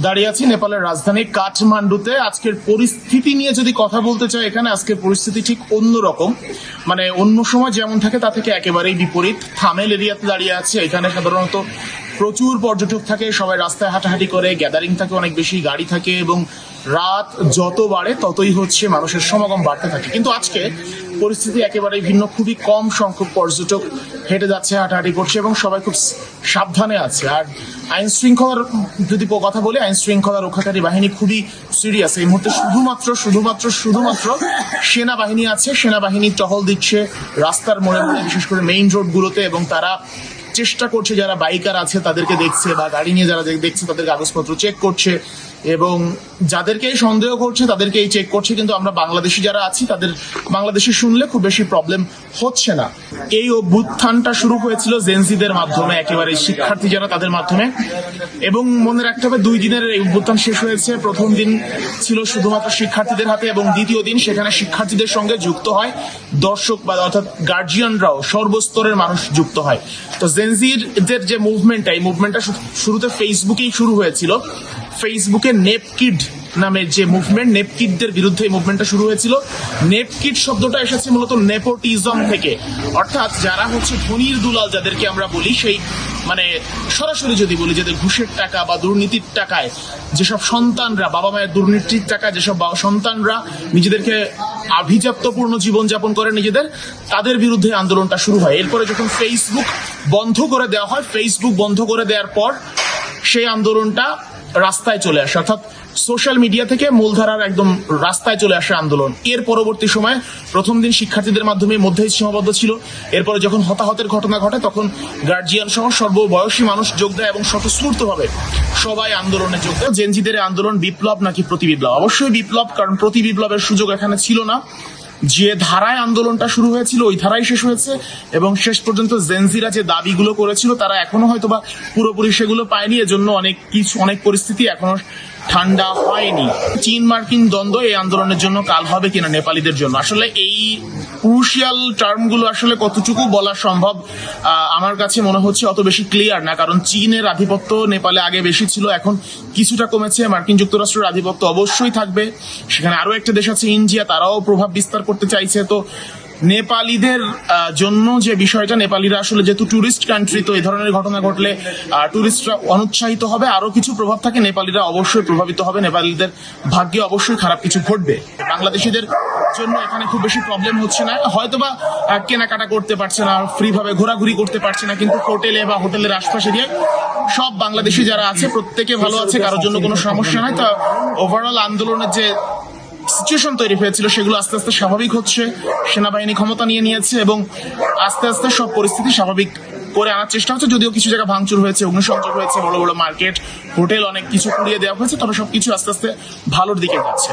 দাঁড়িয়ে আছি নেপালের রাজধানী কাঠমান্ডুতে। আজকের পরিস্থিতি নিয়ে যদি কথা বলতে চাই, এখানে আজকের পরিস্থিতি ঠিক অন্যরকম মানে অন্য সময় যেমন থাকে, তা থেকে একেবারেই বিপরীত। থামেল এরিয়াতে দাঁড়িয়ে আছে। এখানে সাধারণত প্রচুর পর্যটক থাকে, সবাই রাস্তায় হাঁটাহাঁটি করে গ্যাদারিং থাকে, অনেক বেশি গাড়ি থাকে এবং রাত যত বাড়ে, ততই হচ্ছে মানুষের সমাগম বাড়তে থাকে। কিন্তু আজকে পরিস্থিতি একেবারে ভিন্ন। খুবই কম সংখ্যক পর্যটক হেঁটে যাচ্ছে, হাঁটাহাঁটি করছে এবং সবাই খুব সাবধানে আছে। আর আইন শৃঙ্খলার যদি কথা বলি, আইন শৃঙ্খলা রক্ষাকারী বাহিনী খুবই সিরিয়াস এই মুহূর্তে শুধুমাত্র শুধুমাত্র শুধুমাত্র সেনাবাহিনী আছে। সেনাবাহিনী টহল দিচ্ছে রাস্তার মোড়ে মোড়ে, বিশেষ করে মেইন রোডগুলোতে এবং তারা চেষ্টা করছে, যারা বাইকার আছে তাদেরকে দেখছে বা গাড়ি নিয়ে যারা দেখছে তাদের কাগজপত্র চেক করছে এবং যাদেরকে সন্দেহ করছে তাদেরকে এই চেক করছে। কিন্তু আমরা বাংলাদেশি যারা আছি, তাদের বাংলাদেশি শুনলে খুব বেশি প্রবলেম হচ্ছে না। এই অভ্যুত্থানটা শুরু হয়েছিল জেনজিদের মাধ্যমে, একেবারে শিক্ষার্থী যারা তাদের মাধ্যমে। এবং মনে রাখতে হবে, দুই দিনের এই অভ্যুত্থান শেষ হয়েছে। প্রথম দিন ছিল শুধুমাত্র শিক্ষার্থীদের হাতে এবং দ্বিতীয় দিন সেখানে শিক্ষার্থীদের সঙ্গে যুক্ত হয়। দর্শক বা অর্থাৎ গার্জিয়ানরাও সর্বস্তরের মানুষ যুক্ত হয়। তো জেনজির যে মুভমেন্টটা এই মুভমেন্টটা শুরুতে ফেসবুকেই শুরু হয়েছিল। ফেসবুকে নেপকিড নামের যে মুভমেন্ট নেপকিডদের বিরুদ্ধে এই মুভমেন্টটা শুরু হয়েছিল। নেপকিড শব্দটা এসেছে মূলত নেপোটিজম থেকে। অর্থাৎ যারা হচ্ছে ধনির দুলাল, যাদেরকে আমরা বলি, সেই মানে সরাসরি যদি বলি, যাদের ঘুষের টাকা বা দুর্নীতির টাকায় যেসব সন্তানরা, বাবা মায়ের দুর্নীতির টাকায় যেসব সন্তানরা নিজেদেরকে আভিজাত্যপূর্ণ জীবনযাপন করে নিজেদের, তাদের বিরুদ্ধে আন্দোলনটা শুরু হয়। এরপরে যখন ফেসবুক বন্ধ করে দেওয়া হয় ফেসবুক বন্ধ করে দেওয়ার পর সেই আন্দোলনটা রাস্তায় চলে আসে। অর্থাৎ সোশ্যাল মিডিয়া থেকে মূলধারার একদম রাস্তায় চলে আসে আন্দোলন। এর পরবর্তী সময়ে প্রথম দিন শিক্ষার্থীদের মাধ্যমে মধ্যেই সীমাবদ্ধ ছিল। এরপরে যখন হতাহতের ঘটনা ঘটে, তখন গার্জিয়ান সহ সর্ববয়সী মানুষ যোগ দেয় এবং স্বতঃস্ফূর্তভাবে সবাই আন্দোলনে যোগ দেয়। জেনজিদের আন্দোলন বিপ্লব নাকি প্রতি বিপ্লব অবশ্যই বিপ্লব, কারণ প্রতি বিপ্লবের সুযোগ এখানে ছিল না। যে ধারায় আন্দোলনটা শুরু হয়েছিল, ওই ধারাই শেষ হয়েছে এবং শেষ পর্যন্ত জেনজিরা যে দাবিগুলো করেছিল, তারা এখনও হয়তো বা পুরোপুরি সেগুলো পায়নি। এজন্য অনেক কিছু, অনেক পরিস্থিতি এখনও ঠান্ডা হয়নি। চীন মার্কিন দ্বন্দ্ব এই আন্দোলনের জন্য কাল হবে কিনা নেপালিদের জন্য? আসলে এই ক্রুশিয়াল টার্মগুলো আসলে কতটুকু বলা সম্ভব আমার কাছে মনে হচ্ছে অত বেশি ক্লিয়ার না। কারণ চীনের আধিপত্য নেপালে আগে বেশি ছিল, এখন কিছুটা কমেছে। মার্কিন যুক্তরাষ্ট্রের আধিপত্য অবশ্যই থাকবে। সেখানে আরও একটা দেশ আছে, ইন্ডিয়া, তারাও প্রভাব বিস্তার করতে চাইছে। তো নেপালিদের জন্য যে বিষয়টা নেপালিরা আসলে যেহেতু টুরিস্ট কান্ট্রি তো এই ধরনের ঘটনা ঘটলে টুরিস্টরা অনুৎসাহিত হবে আরও কিছু প্রভাব থাকে নেপালিরা অবশ্যই প্রভাবিত হবে নেপালিদের ভাগ্যে অবশ্যই খারাপ কিছু ঘটবে। বাংলাদেশিদের জন্য এখানে খুব বেশি প্রবলেম হচ্ছে না। হয়তোবা আহ, কেনাকাটা করতে পারছে না ফ্রি ভাবে ঘোরাঘুরি করতে পারছে না কিন্তু হোটেলে বা হোটেলের আশপাশে গিয়ে সব বাংলাদেশি যারা আছে প্রত্যেকে ভালো আছে কারোর জন্য কোনো সমস্যা নাই। তো ওভারঅল আন্দোলনের যে সিচুয়েশন তৈরি হয়েছিল, সেগুলো আস্তে আস্তে স্বাভাবিক হচ্ছে, সেনাবাহিনী ক্ষমতা নিয়ে নিয়েছে এবং আস্তে আস্তে সব পরিস্থিতি স্বাভাবিক করে আনার চেষ্টা হচ্ছে। যদিও কিছু জায়গা ভাঙচুর হয়েছে, অগ্নিসংযোগ হয়েছে, বড় বড় মার্কেট, হোটেল অনেক কিছু পুড়িয়ে দেওয়া হয়েছে, তবে সবকিছু আস্তে আস্তে ভালোর দিকে যাচ্ছে।